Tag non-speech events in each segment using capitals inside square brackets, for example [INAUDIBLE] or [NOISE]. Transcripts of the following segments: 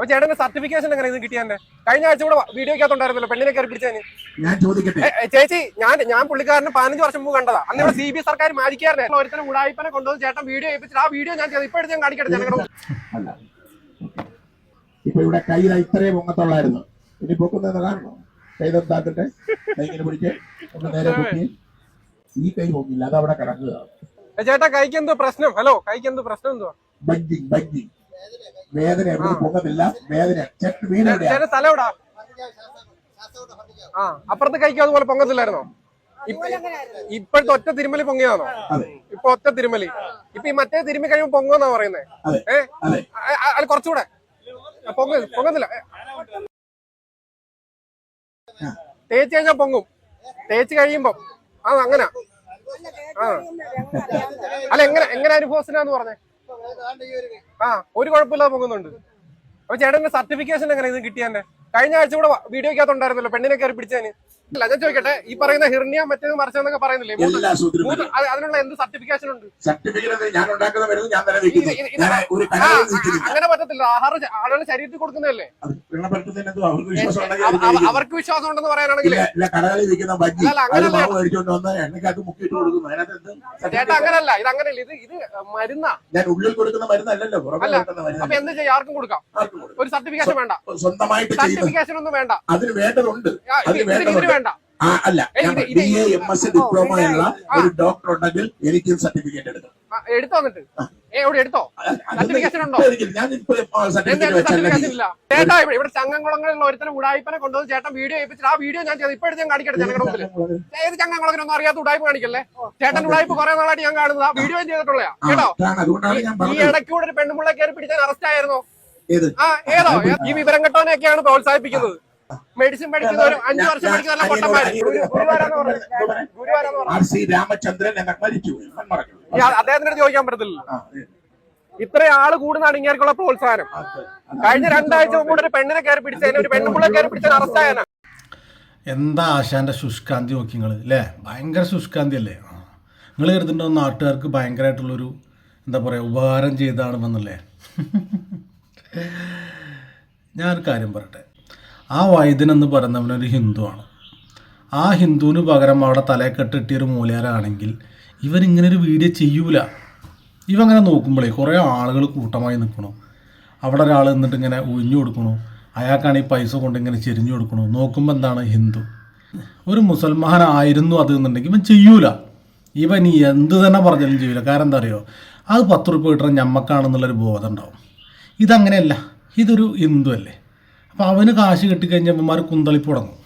അപ്പൊ ചേട്ടന്റെ സർട്ടിഫിക്കേഷൻ എങ്ങനെ ഇത് കിട്ടിയാന്നെ കഴിഞ്ഞ ആഴ്ച കൂടെ വീഡിയോക്കകത്തുണ്ടായിരുന്നല്ലോ പെണ്ണിനെ കയറി പിടിച്ചതിന്. ഞാൻ ചോദിക്കട്ടെ? ചേച്ചി ഞാൻ ഞാൻ പുള്ളിക്കാരന് പതിനഞ്ച് വർഷം മുമ്പ് കണ്ടതാ. അന്ന് ഇവിടെ സി ബി സർക്കാർ മാജിക്കാരനെ ഒരുത്തരം ഉടായ്പനെ കൊണ്ടുവന്ന് ചേട്ടൻ വീഡിയോ ഏൽപ്പിച്ചിട്ട് ആ വീഡിയോ ഞാൻ ചെയ്തു. ഇപ്പോഴും ഞാൻ കാണിക്കട്ടെ ഞങ്ങളുടെ ഇപ്പൊ ഇവിടെ കയ്യിൽ ഇത്രയും പൊങ്ങത്തുള്ളായിരുന്നു. ഇനി പൊക്കുന്നത് കാണണോ കൈ താക്കട്ടെ കൈ ഇങ്ങനെ പിടിച്ച് ഒന്ന് നേരെ പൊക്കി. ഈ കൈ പൊങ്ങില്ല അത് അവിടെ കിടക്കുക ചേട്ടാ കൈക്ക് എന്തോ പ്രശ്നം? ഹലോ കൈക്ക് എന്തോ പ്രശ്നം എന്തോ ബഞ്ചിങ് ബഞ്ചിങ് വേദന എവിടെ പൊങ്ങത്തില്ല വേദന ചെട്ട് വീട് എവിടെയാ ചേട്ടൻ സ്ഥലം എവിടാ? ആ അപ്പുറത്തെ കൈക്ക് അതുപോലെ പൊങ്ങത്തില്ലായിരുന്നോ? ഇപ്പ- ഇപ്പോഴത്തെ ഒറ്റ തിരുമലി പൊങ്ങിയതാണോ? അതെ. ഇപ്പൊ ഒറ്റ തിരുമലി. ഇപ്പൊ ഈ മറ്റേ തിരുമി കഴിയുമ്പോ പൊങ്ങുന്നാ പറയുന്നേ. അതെ. ഏ? അതെ. കുറച്ചുകൂടെ. പൊങ്ങ പൊങ്ങത്തില്ല. തേച്ച് കഴിഞ്ഞാൽ പൊങ്ങും. തേച്ച് കഴിയുമ്പോ. ആ അങ്ങനെ. ആ. അല്ല എങ്ങനെ എങ്ങനെ അനുഭവത്തിനാന്ന് പറഞ്ഞേ? ആ ഒരു കുഴപ്പമില്ലാതെ പൊങ്ങുന്നുണ്ട്. അപ്പൊ ചേട്ടന്റെ സർട്ടിഫിക്കേഷൻ എങ്ങനെ ഇത് കിട്ടിയാന്റെ കഴിഞ്ഞ ആഴ്ച കൂടെ വീഡിയോക്കകത്തുണ്ടായിരുന്നല്ലോ പെണ്ണിനെ കയറി പിടിച്ചതിന്. അല്ല ഞാൻ ചോദിക്കട്ടെ. ഈ പറയുന്ന ഹിർണിയ മറ്റേത് മറിച്ചെന്നൊക്കെ പറയുന്നില്ലേ? എല്ലാ അതിനുള്ള എന്ത് സർട്ടിഫിക്കേഷൻ ഉണ്ട്? സർട്ടിഫിക്കറ്റ് ഞാൻ ഉണ്ടാക്കുന്ന മരുന്ന് ഞാൻ തന്നെ വെക്കുന്നു. ഞാൻ ഒരു ആ, കടയിൽ നിൽക്കുന്നില്ല അങ്ങനെ പറ്റത്തില്ല. ആഹാരം ആളുകളുടെ ശരീരത്തിൽ കൊടുക്കുന്നതല്ലേ? അത് പിള്ളപ്പെടുത്തുന്നതിന് എന്തോ അവർക്ക് വിശ്വാസം ഉണ്ടെങ്കിൽ അവ- അത് അവ- ചെയ്യും. അവർക്ക് വിശ്വാസം ഉണ്ടെന്ന് പറയാനാണെങ്കിൽ ഇല്ല ഇല്ല കടകളിൽ വിൽക്കുന്ന ബജ്ജി. അല്ല, അത് അങ്ങനല്ല. മാവ് മേടിച്ചോണ്ട് വന്ന് എണ്ണക്കകത്ത് മുക്കിയിട്ട് കൊടുക്കുന്നു. അതിനകത്ത് എന്ത് ചേട്ടാ certificate? അങ്ങനല്ല. ഇത് അങ്ങനല്ല ഇത് ഇത് മരുന്നാ. ഞാൻ ഉള്ളിൽ കൊടുക്കുന്ന മരുന്നല്ലല്ലോ. പുറമെ അല്ല. കൊടുക്കുന്ന അപ്പൊ എന്ത് ചെയ്യാം? ആർക്കും കൊടുക്കാം. ആർക്കും കൊടുക്കും. ഒരു സർട്ടിഫിക്കേഷൻ വേണ്ട. സ്വന്തമായിട്ട് ചെയ്യുന്നത് സർട്ടിഫിക്കേഷൻ ഒന്നും വേണ്ട. അതിന് വേണ്ടതുണ്ട്. ആ, ഇത് അതിന് ഇതിന് ഇതിന് വേണ്ടതുണ്ട് വേണ്ട. അല്ല B A M S diploma ഉള്ള ഒരു ഡോക്ടർ ഉണ്ടെങ്കിൽ എനിക്ക് സർട്ടിഫിക്കറ്റ് എടുക്കാം എടുത്തോ എന്നിട്ട്? എവിടെ എടുത്തോ? സർട്ടിഫിക്കേഷൻ ഉണ്ടോ? ചേട്ടാ ഇവിടെ ചങ്ങംകുളങ്ങളിലുള്ള ഒരുത്തരം ഉടായ്പനെ കൊണ്ടുവന്ന് ചേട്ടൻ വീഡിയോ ഏൽപ്പിച്ചിട്ട് ആ വീഡിയോ ഞാൻ ചെയ്തു ഇപ്പോഴും ഞാൻ കാണിക്കട്ടെ ഞങ്ങളുടെ മുമ്പിൽ ഏത് ചങ്ങംകുളത്തിനൊന്നും അറിയാത്ത ഉടായ്പ കാണിക്കല്ലേ? ചേട്ടൻ ഉടായ്പ കുറെ നാളായിട്ട് ഞാൻ കാണുന്നത്. ആ. വീഡിയോ ചെയ്തിട്ടുള്ള കേട്ടോ? അതുകൊണ്ടാണ് ഞാൻ ഈ ഇടയ്ക്ക് ഇടയ്ക്കൂടെ ഒരു പെണ്ണുമുള്ള കയറി പിടിച്ചാൽ അറസ്റ്റ് ആയിരുന്നോ? ഏത്? ആ ഏതോ? ഈ വിവരം കെട്ടവനെയൊക്കെയാണ് പ്രോത്സാഹിപ്പിക്കുന്നത്. മെഡിസിൻ അഞ്ചു വർഷം പഠിക്കുന്ന പൊട്ടന്മാര്. സി രാമചന്ദ്രൻ മരിച്ചു അടുത്ത് ചോദിക്കാൻ പറ്റത്തില്ല ഇത്ര ആൾ കൂടുന്നതാണ് ഇങ്ങനെയുള്ള പ്രോത്സാഹനം. കഴിഞ്ഞ രണ്ടാഴ്ച മുമ്പ് ഒരു പെണ്ണിനെ കയറി പിടിച്ചതിന് ഒരു പെണ്ണുമുള്ള കയറി പിടിച്ചതിന് അറസ്റ്റ് എന്താ ആശാന്റെ ശുഷ്കാന്തി നോക്കി നിങ്ങൾ അല്ലേ ഭയങ്കര ശുഷ്കാന്തി അല്ലേ നിങ്ങൾ കരുതുന്നുണ്ടോ നാട്ടുകാർക്ക് ഭയങ്കരമായിട്ടുള്ളൊരു എന്താ പറയുക ഉപകാരം ചെയ്താണെന്നല്ലേ [LAUGHS] ഞാനൊരു കാര്യം പറയട്ടെ. ആ വൈദ്യൻ എന്ന് പറയുന്നവനൊരു ഹിന്ദുവാണ്. ആ ഹിന്ദുവിന് പകരം അവിടെ തലയെ കെട്ടിട്ടിയൊരു മൂലയാരാണെങ്കിൽ ഒരു വീഡിയോ ചെയ്യൂല. ഇവങ്ങനെ നോക്കുമ്പോഴേ കുറേ ആളുകൾ കൂട്ടമായി നിൽക്കണു അവിടെ ഒരാൾ നിന്നിട്ട് ഇങ്ങനെ ഒഴിഞ്ഞു കൊടുക്കണു. അയാൾക്കാണ് ഈ പൈസ കൊണ്ട് ഇങ്ങനെ ചെരിഞ്ഞു കൊടുക്കണു. നോക്കുമ്പോൾ എന്താണ് ഹിന്ദു? ഒരു മുസൽമാനായിരുന്നു അത് എന്നുണ്ടെങ്കിൽ ഇവൻ ചെയ്യൂല. ഇവൻ ഈ എന്ത് തന്നെ പറഞ്ഞാലും ചെയ്യൂല. കാരണം എന്താ അറിയോ? അത് പത്ത് റുപ്യ കിട്ടണം ഞമ്മക്കാണെന്നുള്ളൊരു ബോധം ഉണ്ടാവും. ഇതങ്ങനെയല്ല. ഇതൊരു ഹിന്ദു അല്ലേ? അപ്പോൾ അവന് കാശ് കിട്ടിക്കഴിഞ്ഞാൽ ഇവന്മാർ കുന്തളിപ്പ് തുടങ്ങും.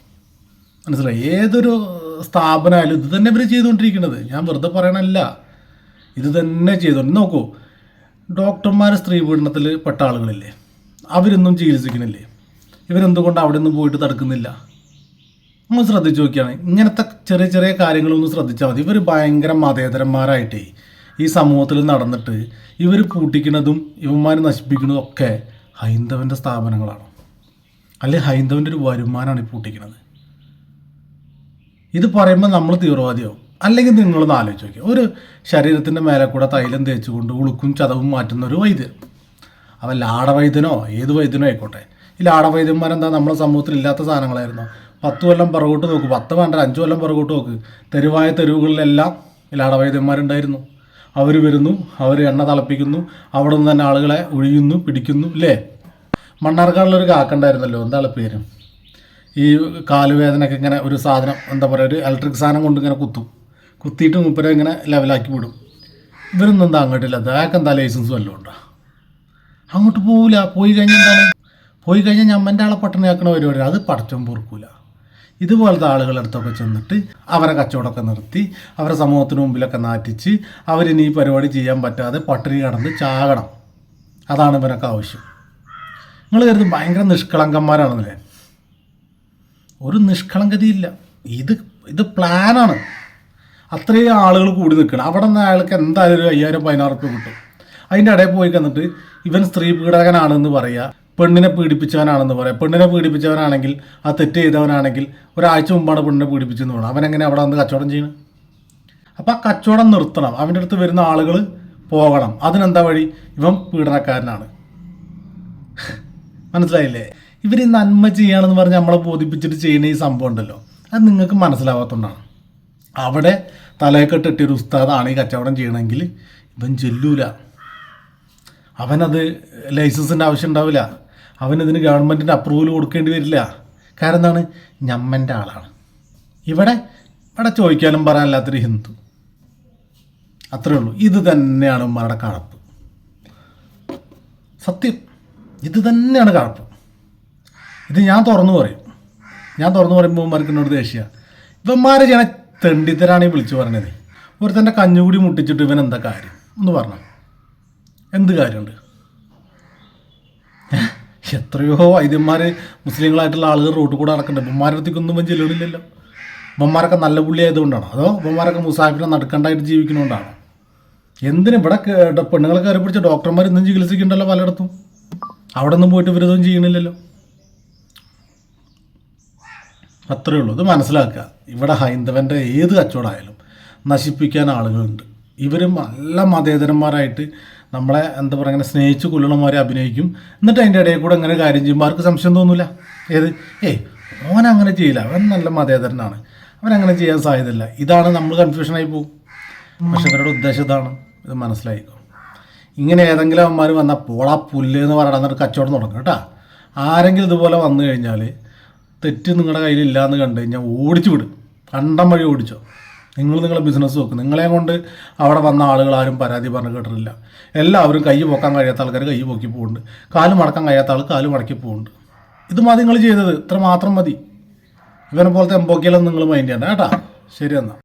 മനസ്സിലായി? ഏതൊരു സ്ഥാപനമായാലും ഇത് തന്നെ ഇവർ ചെയ്തുകൊണ്ടിരിക്കുന്നത് ഞാൻ വെറുതെ പറയണല്ല ഇത് തന്നെ ചെയ്തുകൊണ്ട് നോക്കൂ. ഡോക്ടർമാർ സ്ത്രീ പീഡനത്തിൽ പെട്ട ആളുകളില്ലേ? അവരൊന്നും ചികിത്സിക്കണില്ലേ? ഇവരെന്തുകൊണ്ട് അവിടെ നിന്ന് പോയിട്ട് തടുക്കുന്നില്ല? നമ്മൾ ശ്രദ്ധിച്ച് നോക്കിയാണ്. ഇങ്ങനത്തെ ചെറിയ ചെറിയ കാര്യങ്ങളൊന്നും ശ്രദ്ധിച്ചാൽ മതി. ഇവർ ഭയങ്കര മതേതരന്മാരായിട്ടേ ഈ സമൂഹത്തിൽ നടന്നിട്ട് ഇവർ പൂട്ടിക്കുന്നതും ഇവന്മാർ നശിപ്പിക്കുന്നതും ഒക്കെ ഹൈന്ദവന്റെ സ്ഥാപനങ്ങളാണ്. അല്ലെ ഹൈന്ദവന്റെ ഒരു വരുമാനമാണ് ഈ പൂട്ടിക്കുന്നത്. ഇത് പറയുമ്പോൾ നമ്മൾ തീവ്രവാദിയാവും. അല്ലെങ്കിൽ നിങ്ങളൊന്ന് ആലോചിച്ച് നോക്കിയാൽ ഒരു ശരീരത്തിന്റെ മേലെ കൂടെ തൈലം തേച്ചുകൊണ്ട് ഉളുക്കും ചതവും മാറ്റുന്ന ഒരു വൈദ്യൻ. അവൻ ലാടവൈദ്യനോ ഏത് വൈദ്യനോ ആയിക്കോട്ടെ. ഈ ലാടവൈദ്യന്മാരെന്താ നമ്മുടെ സമൂഹത്തിൽ ഇല്ലാത്ത സാധനങ്ങളായിരുന്നു? പത്ത് കൊല്ലം പുറകോട്ട് നോക്ക്. പത്ത് വേണ്ട അഞ്ച് കൊല്ലം പുറകോട്ട് നോക്ക്. തെരുവായ തെരുവുകളിലെല്ലാം ലാടവൈദ്യന്മാരുണ്ടായിരുന്നു. അവർ വരുന്നു അവർ എണ്ണ തിളപ്പിക്കുന്നു അവിടെ നിന്ന് തന്നെ ആളുകളെ ഒഴിയുന്നു പിടിക്കുന്നു ഇല്ലേ? മണ്ണാർക്കാടിലൊരു കാക്കുണ്ടായിരുന്നല്ലോ? എന്താ ആളെ പേര്? ഈ കാലുവേദനയൊക്കെ ഇങ്ങനെ ഒരു സാധനം എന്താ പറയുക ഒരു ഇലക്ട്രിക് സാധനം കൊണ്ട് ഇങ്ങനെ കുത്തും. കുത്തിയിട്ട് മുപ്പരെ ഇങ്ങനെ ലെവലാക്കി വിടും. ഇവരൊന്നും എന്താ അങ്ങോട്ടില്ല. അയാൾക്ക് എന്താ ലൈസൻസ് വല്ലതും ഉണ്ടോ? അങ്ങോട്ട് പോവില്ല പോയി കഴിഞ്ഞാൽ എന്താണ്? പോയി കഴിഞ്ഞാൽ ഞമ്മന്റെ ആളെ പട്ടണിയാക്കണ പരിപാടി. അത് പടച്ചം പൊറുക്കൂല. ഇതുപോലത്തെ ആളുകളടുത്തൊക്കെ ചെന്നിട്ട് അവരെ കച്ചവടമൊക്കെ നിർത്തി അവരെ സമൂഹത്തിന് മുമ്പിലൊക്കെ നാറ്റിച്ച് അവരിനി പരിപാടി ചെയ്യാൻ പറ്റാതെ പട്ടിണി കടന്ന് ചാകണം. അതാണ് ഇവനൊക്കെ ആവശ്യം. നിങ്ങൾ കരുതും ഭയങ്കര നിഷ്കളങ്കന്മാരാണെന്നല്ലേ? ഒരു നിഷ്കളങ്കതയില്ല. ഇത് ഇത് പ്ലാനാണ്. അത്രയും ആളുകൾ കൂടി നിൽക്കണം. അവിടെ നിന്ന് അയാൾക്ക് എന്തായാലും ഒരു അയ്യായിരം പതിനായിരം റുപ്യ കിട്ടും. അതിന്റെ ഇടയിൽ പോയി കന്നിട്ട് ഇവൻ സ്ത്രീ പീഡകനാണെന്ന് പറയുക പെണ്ണിനെ പീഡിപ്പിച്ചവനാണെന്ന് പറയാം. പെണ്ണിനെ പീഡിപ്പിച്ചവനാണെങ്കിൽ ആ തെറ്റ് ചെയ്തവനാണെങ്കിൽ ഒരാഴ്ച മുമ്പാണ് പെണ്ണിനെ പീഡിപ്പിച്ചെന്ന് പറയണം അവനെങ്ങനെ അവിടെ വന്ന് കച്ചവടം ചെയ്യണം? അപ്പം ആ കച്ചവടം നിർത്തണം. അവന്റെ അടുത്ത് വരുന്ന ആളുകൾ പോകണം. അതിനെന്താ വഴി? ഇവൻ പീഡനക്കാരനാണ്. മനസ്സിലായില്ലേ? ഇവർ നന്മ ചെയ്യുകയാണെന്ന് പറഞ്ഞ് നമ്മളെ ബോധിപ്പിച്ചിട്ട് ചെയ്യുന്ന ഈ സംഭവം ഉണ്ടല്ലോ. അത് നിങ്ങൾക്ക് മനസ്സിലാവാത്തതുകൊണ്ടാണ് അവിടെ തലയൊക്കെട്ട് ഒരു ഉസ്താദാണ് ഈ കച്ചവടം ചെയ്യണമെങ്കിൽ ഇവൻ ചെല്ലൂല. അവനത് ലൈസൻസിന്റെ ആവശ്യം ഉണ്ടാവില്ല. അവനിതിന് ഗവൺമെന്റിന്റെ അപ്രൂവൽ കൊടുക്കേണ്ടി വരില്ല. കാരണം എന്താണ്? ഞമ്മന്റെ ആളാണ്. ഇവിടെ ഇവിടെ ചോദിക്കാനും പറയാനില്ലാത്തൊരു ഹിന്ദു. അത്രേ ഉള്ളൂ. ഇത് തന്നെയാണ് ഉമ്മാരുടെ കണപ്പ് സത്യം. ഇത് തന്നെയാണ് കഴപ്പ് ഇത് ഞാൻ തുറന്നു പറയും. ഞാൻ തുറന്നു പറയുമ്പോൾ ഉമ്മർക്ക് എന്നോട് ദേഷ്യ. ഇവന്മാരെ ചെയ്യണ തെണ്ടിത്തരാണ് ഈ വിളിച്ചു പറഞ്ഞത് ഒരുത്തന്റെ കഞ്ഞുകൂടി മുട്ടിച്ചിട്ട് ഇവൻ എന്താ കാര്യം? ഒന്ന് പറഞ്ഞു. എന്ത് കാര്യമുണ്ട്? എത്രയോ വൈദ്യന്മാർ മുസ്ലിങ്ങളായിട്ടുള്ള ആളുകൾ റോട്ടിൽ കൂടെ നടക്കുന്നുണ്ട് ഇവന്മാരുടെ അടുത്തേക്കൊന്നും ഇവൻ ഇവന്മാരൊക്കെ നല്ല പുള്ളി ആയതുകൊണ്ടാണ് അതോ ഇവന്മാരൊക്കെ മുസാഫിനെ നടക്കണ്ടായിട്ട് ജീവിക്കുന്നതുകൊണ്ടാണ് എന്തിനും ഇവിടെ പെണ്ണുങ്ങളെ കയറി പിടിച്ച ഡോക്ടർമാർ ഇന്നും ചികിത്സിക്കുന്നുണ്ടല്ലോ പലയിടത്തും? അവിടെ നിന്ന് പോയിട്ട് ഇവരിതൊന്നും ചെയ്യണില്ലല്ലോ. അത്രേ ഉള്ളൂ. ഇത് മനസ്സിലാക്കുക. ഇവിടെ ഹൈന്ദവന്റെ ഏത് കച്ചവടമായാലും നശിപ്പിക്കാൻ ആളുകളുണ്ട്. ഇവരും നല്ല മതേതരന്മാരായിട്ട് നമ്മളെ എന്താ പറയുക ഇങ്ങനെ സ്നേഹിച്ച് കൊല്ലണമാരെ അഭിനയിക്കും. എന്നിട്ട് അതിന്റെ ഇടയിൽ കൂടെ അങ്ങനെ കാര്യം ചെയ്യുമ്പോൾ ആർക്ക് സംശയം തോന്നില്ല ഏത്? ഏയ് ഓൻ അങ്ങനെ ചെയ്യില്ല. അവൻ നല്ല മതേതരനാണ്. അവൻ അങ്ങനെ ചെയ്യാൻ സാധ്യതയില്ല. ഇതാണ് നമ്മൾ കൺഫ്യൂഷനായി പോകും. പക്ഷെ ഇവരുടെ ഉദ്ദേശം ഇതാണ്. ഇത് മനസ്സിലായിക്കോ? ഇങ്ങനെ ഏതെങ്കിലും അവന്മാർ വന്നാൽ പോളാ പുല്ല് എന്ന് പറയണം ഒരു കച്ചവടം തുടങ്ങും കേട്ടോ. ആരെങ്കിലും ഇതുപോലെ വന്നു കഴിഞ്ഞാൽ തെറ്റ് നിങ്ങളുടെ കയ്യിലില്ല എന്ന് കണ്ടു കഴിഞ്ഞാൽ ഓടിച്ചു വിടും. കണ്ടം വഴി ഓടിച്ചോ. നിങ്ങൾ നിങ്ങളെ ബിസിനസ് നോക്കും. നിങ്ങളെ കൊണ്ട് അവിടെ വന്ന ആളുകൾ ആരും പരാതി പറഞ്ഞ് കേട്ടിട്ടില്ല. എല്ലാവരും കൈ പൊക്കാൻ കഴിയാത്ത ആൾക്കാർ കൈ പൊക്കി പോകുന്നുണ്ട് കാൽ മടക്കാൻ കഴിയാത്ത ആൾ കാൽ മടക്കി പോകുന്നുണ്ട് ഇത് മതി നിങ്ങൾ ചെയ്തത്. ഇത്ര മാത്രം മതി. ഇവനെ പോലത്തെ എംബോക്കിയാലൊന്നും നിങ്ങൾ മൈൻഡ് ചെയ്യണ്ട കേട്ടാ. ശരി എന്നാൽ